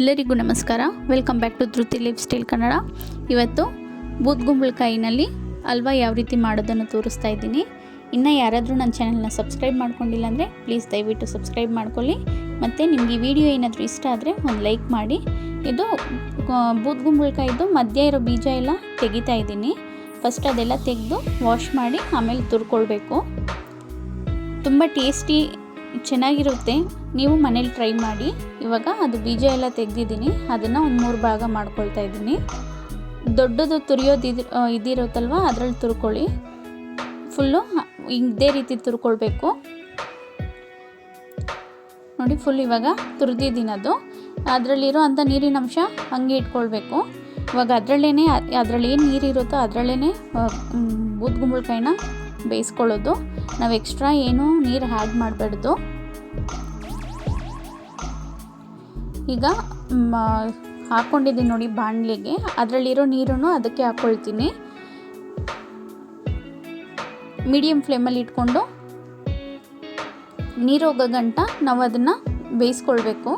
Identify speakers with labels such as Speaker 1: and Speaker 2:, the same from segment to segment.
Speaker 1: ಎಲ್ಲರಿಗೂ ನಮಸ್ಕಾರ. Welcome back to Dhruti lifestyle Kannada ಇವತ್ತು ಬೂದ್ಗುಂಬಳಕಾಯಿನಲ್ಲಿ ಅಲ್ವಾ ಯಾವ ರೀತಿ ಮಾಡೋದನ್ನು ತೋರಿಸ್ತಾ ಇದ್ದೀನಿ. ಇನ್ನು ಯಾರಾದರೂ ನನ್ನ ಚಾನಲ್ನ ಸಬ್ಸ್ಕ್ರೈಬ್ ಮಾಡ್ಕೊಂಡಿಲ್ಲ ಅಂದರೆ ಪ್ಲೀಸ್ ದಯವಿಟ್ಟು ಸಬ್ಸ್ಕ್ರೈಬ್ ಮಾಡ್ಕೊಳ್ಳಿ. ಮತ್ತು ನಿಮಗೆ ಈ ವಿಡಿಯೋ ಏನಾದರೂ ಇಷ್ಟ ಆದರೆ ಒಂದು ಲೈಕ್ ಮಾಡಿ. ಇದು ಬೂದ್ಗುಂಬಳಕಾಯಿದು ಮಧ್ಯ ಇರೋ ಬೀಜ ಎಲ್ಲ ತೆಗಿತಾ ಇದ್ದೀನಿ. ಫಸ್ಟ್ ಅದೆಲ್ಲ ತೆಗೆದು ವಾಶ್ ಮಾಡಿ ಆಮೇಲೆ ತುರ್ಕೊಳ್ಬೇಕು. ತುಂಬ ಟೇಸ್ಟಿ ಚೆನ್ನಾಗಿರುತ್ತೆ. ನೀವು ಮನೇಲಿ ಟ್ರೈ ಮಾಡಿ. ಇವಾಗ ಅದು ಬೀಜ ಎಲ್ಲ ತೆಗೆದಿದ್ದೀನಿ. ಅದನ್ನು ಒಂದು ಮೂರು ಭಾಗ ಮಾಡ್ಕೊಳ್ತಾ ಇದ್ದೀನಿ. ದೊಡ್ಡದು ತುರಿಯೋದು ಇದು ಇದಿರುತ್ತಲ್ವ? ಅದರಲ್ಲಿ ತುರ್ಕೊಳ್ಳಿ. ಫುಲ್ಲು ಇದೇ ರೀತಿ ತುರ್ಕೊಳ್ಬೇಕು. ನೋಡಿ ಫುಲ್ ಇವಾಗ ತುರಿದಿದ್ದೀನಿ ಅದು. ಅದರಲ್ಲಿರೋ ಅಂಥ ನೀರಿನ ಅಂಶ ಹಂಗೆ ಇಟ್ಕೊಳ್ಬೇಕು. ಇವಾಗ ಅದರಲ್ಲೇ ಅದರಲ್ಲಿ ಏನು ನೀರಿರುತ್ತೋ ಅದರಲ್ಲೇ ಬೂದ್ಗುಂಬಳಕಾಯಿನ ಬೇಯಿಸ್ಕೊಳ್ಳೋದು. ನಾವು ಎಕ್ಸ್ಟ್ರಾ ಏನು ನೀರು ಹ್ಯಾಡ್ ಮಾಡಬಾರ್ದು. ಈಗ ಹಾಕ್ಕೊಂಡಿದ್ದೀನಿ ನೋಡಿ ಬಾಣಲೆಗೆ. ಅದರಲ್ಲಿರೋ ನೀರನ್ನು ಅದಕ್ಕೆ ಹಾಕ್ಕೊಳ್ತೀನಿ ಮೀಡಿಯಮ್ ಫ್ಲೇಮಲ್ಲಿ ಇಟ್ಕೊಂಡು ನೀರು ಹೋಗೋ ಗಂಟ ನಾವು ಅದನ್ನು ಬೇಯಿಸ್ಕೊಳ್ಬೇಕು.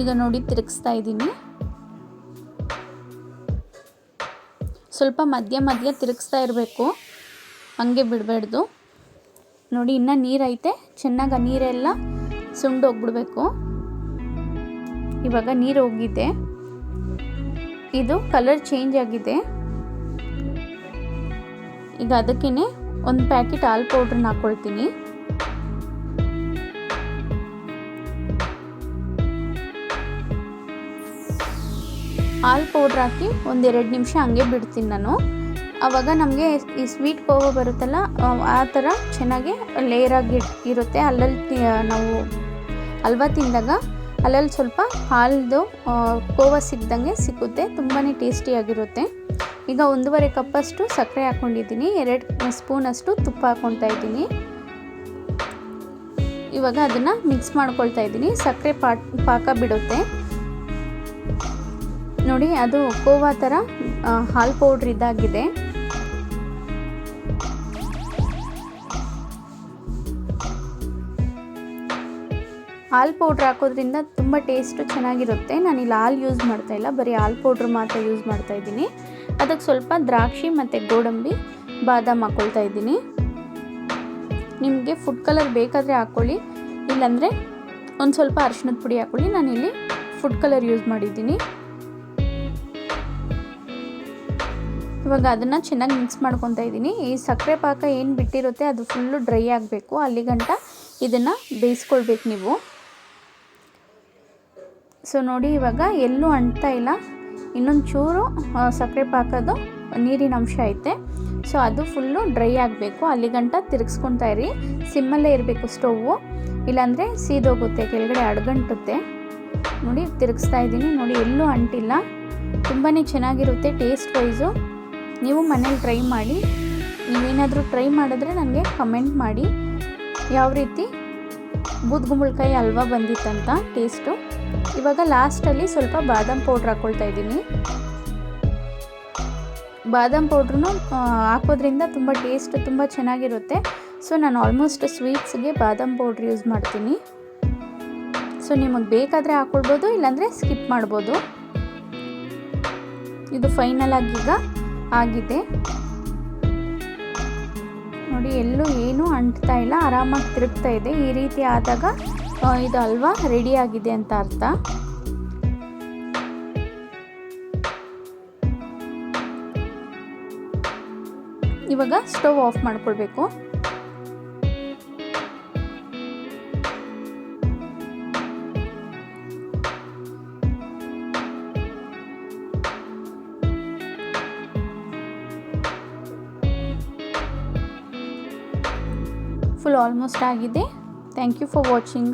Speaker 1: ಈಗ ನೋಡಿ ತಿರುಗಿಸ್ತಾ ಇದ್ದೀನಿ. ಸ್ವಲ್ಪ ಮಧ್ಯ ಮಧ್ಯ ತಿರುಗಿಸ್ತಾ ಇರಬೇಕು. ಹಂಗೆ ಬಿಡಬಾರ್ದು. ನೋಡಿ, ಇನ್ನೂ ನೀರೈತೆ ಚೆನ್ನಾಗಿ ಆ ನೀರೆಲ್ಲ ಸುಂಡು ಹೋಗ್ಬಿಡ್ಬೇಕು. ಇವಾಗ ನೀರು ಹೋಗಿದೆ. ಇದು ಕಲರ್ ಚೇಂಜ್ ಆಗಿದೆ. ಈಗ ಅದಕ್ಕೇ ಒಂದು ಪ್ಯಾಕೆಟ್ ಹಾಲು ಪೌಡ್ರನ್ನ ಹಾಕ್ಕೊಳ್ತೀನಿ ಹಾಲು ಪೌಡ್ರ್ ಹಾಕಿ ಒಂದೆರಡು ನಿಮಿಷ ಹಂಗೆ ಬಿಡ್ತೀನಿ ನಾನು. ಆವಾಗ ನಮಗೆ ಈ ಸ್ವೀಟ್ ಕೋವ ಬರುತ್ತಲ್ಲ, ಆ ಥರ ಚೆನ್ನಾಗಿ ಲೇಯರಾಗಿ ಇರುತ್ತೆ. ಅಲ್ಲಲ್ಲಿ ನಾವು ಹಲ್ವಾ ತಿಂದಾಗ ಅಲ್ಲಲ್ಲಿ ಸ್ವಲ್ಪ ಹಾಲ್ದು ಕೋವ ಸಿಗ್ದಂಗೆ ಸಿಕ್ಕುತ್ತೆ. ತುಂಬಾ ಟೇಸ್ಟಿಯಾಗಿರುತ್ತೆ ಈಗ ಒಂದೂವರೆ ಕಪ್ಪಷ್ಟು ಸಕ್ಕರೆ ಹಾಕ್ಕೊಂಡಿದ್ದೀನಿ ಎರಡು ಸ್ಪೂನಷ್ಟು ತುಪ್ಪ ಹಾಕ್ಕೊಳ್ತಾ ಇದ್ದೀನಿ. ಇವಾಗ ಅದನ್ನು ಮಿಕ್ಸ್ ಮಾಡ್ಕೊಳ್ತಾ ಇದ್ದೀನಿ. ಸಕ್ಕರೆ ಪಾಕ ಬಿಡುತ್ತೆ. ನೋಡಿ, ಅದು ಕೋವಾ ಥರ ಹಾಲು ಪೌಡ್ರ್ ಇದಾಗಿದೆ. ಹಾಲು ಪೌಡ್ರ್ ಹಾಕೋದ್ರಿಂದ ತುಂಬ ಟೇಸ್ಟು ಚೆನ್ನಾಗಿರುತ್ತೆ. ನಾನು ಇಲ್ಲಿ ಹಾಲು ಯೂಸ್ ಮಾಡ್ತಾ ಇಲ್ಲ. ಬರೀ ಹಾಲು ಪೌಡ್ರ್ ಮಾತ್ರ ಯೂಸ್ ಮಾಡ್ತಾ ಇದ್ದೀನಿ. ಅದಕ್ಕೆ ಸ್ವಲ್ಪ ದ್ರಾಕ್ಷಿ ಮತ್ತು ಗೋಡಂಬಿ, ಬಾದಾಮ್ ಹಾಕ್ಕೊಳ್ತಾ ಇದ್ದೀನಿ. ನಿಮಗೆ ಫುಡ್ ಕಲರ್ ಬೇಕಾದರೆ ಹಾಕ್ಕೊಳ್ಳಿ ಇಲ್ಲಾಂದರೆ ಒಂದು ಸ್ವಲ್ಪ ಅರಿಶಿನದ ಪುಡಿ ಹಾಕ್ಕೊಳ್ಳಿ ನಾನಿಲ್ಲಿ ಫುಡ್ ಕಲರ್ ಯೂಸ್ ಮಾಡಿದ್ದೀನಿ. ಇವಾಗ ಅದನ್ನು ಚೆನ್ನಾಗಿ ಮಿಕ್ಸ್ ಮಾಡ್ಕೊತಾ ಇದ್ದೀನಿ ಈ ಸಕ್ಕರೆ ಪಾಕ ಏನು ಬಿಟ್ಟಿರುತ್ತೆ ಅದು ಫುಲ್ಲು ಡ್ರೈ ಆಗಬೇಕು. ಅಲ್ಲಿಗಂಟ ಇದನ್ನು ಬೇಯಿಸ್ಕೊಳ್ಬೇಕು ನೀವು. ಸೊ ನೋಡಿ ಇವಾಗ ಎಲ್ಲೂ ಅಂಟ್ತಾ ಇಲ್ಲ. ಇನ್ನೊಂದು ಚೂರು ಸಕ್ಕರೆ ಪಾಕದು ನೀರಿನ ಅಂಶ ಐತೆ. ಸೊ ಅದು ಫುಲ್ಲು ಡ್ರೈ ಆಗಬೇಕು. ಅಲ್ಲಿಗಂಟ ತಿರುಗಿಸ್ಕೊತಾ ಇರಿ. ಸಿಮ್ಮಲ್ಲೇ ಇರಬೇಕು ಸ್ಟೌವು ಇಲ್ಲಾಂದರೆ ಸೀದೋಗುತ್ತೆ, ಕೆಳಗಡೆ ಅಡ್ಗಂಟುತ್ತೆ. ನೋಡಿ, ತಿರುಗಿಸ್ತಾ ಇದ್ದೀನಿ ನೋಡಿ, ಎಲ್ಲೂ ಅಂಟಿಲ್ಲ. ತುಂಬಾ ಚೆನ್ನಾಗಿರುತ್ತೆ ಟೇಸ್ಟ್ ವೈಸು ನೀವು ಮನೇಲಿ ಟ್ರೈ ಮಾಡಿ, ನೀವೇನಾದರೂ ಟ್ರೈ ಮಾಡಿದ್ರೆ ನನಗೆ ಕಮೆಂಟ್ ಮಾಡಿ. ಯಾವ ರೀತಿ? ಬೂದ್ಗುಂಬಳಕಾಯಿ ಹಲ್ವಾ ಬಂದಿತ್ತಂತ ಟೇಸ್ಟು ಇವಾಗ ಲಾಸ್ಟಲ್ಲಿ ಸ್ವಲ್ಪ ಬಾದಾಮ್ ಪೌಡ್ರ್ ಹಾಕ್ಕೊಳ್ತಾ ಇದ್ದೀನಿ. ಬಾದಾಮ್ ಪೌಡ್ರೂ ಹಾಕೋದ್ರಿಂದ ತುಂಬ ಟೇಸ್ಟ್ ತುಂಬ ಚೆನ್ನಾಗಿರುತ್ತೆ. ಸೊ ನಾನು ಆಲ್ಮೋಸ್ಟ್ ಸ್ವೀಟ್ಸ್ಗೆ ಬಾದಾಮ್ ಪೌಡ್ರ್ ಯೂಸ್ ಮಾಡ್ತೀನಿ. ಸೊ ನಿಮಗೆ ಬೇಕಾದರೆ ಹಾಕ್ಕೊಳ್ಬೋದು ಇಲ್ಲಾಂದರೆ ಸ್ಕಿಪ್ ಮಾಡ್ಬೋದು. ಇದು ಫೈನಲ್ ಆಗಿ ಈಗ ಆಗಿದೆ. ನೋಡಿ, ಎಲ್ಲೂ ಏನೂ ಅಂಟ್ತಾ ಇಲ್ಲ, ಆರಾಮಾಗಿ ತಿರುಗ್ತಾ ಇದೆ. ಈ ರೀತಿ ಆದಾಗ ಇದು ಹಲ್ವಾ ರೆಡಿ ಆಗಿದೆ ಅಂತ ಅರ್ಥ. ಇವಾಗ ಸ್ಟವ್ ಆಫ್ ಮಾಡ್ಕೊಳ್ಬೇಕು. ಫುಲ್ ಆಲ್ಮೋಸ್ಟ್ ಆಗಿದೆ. Thank you for watching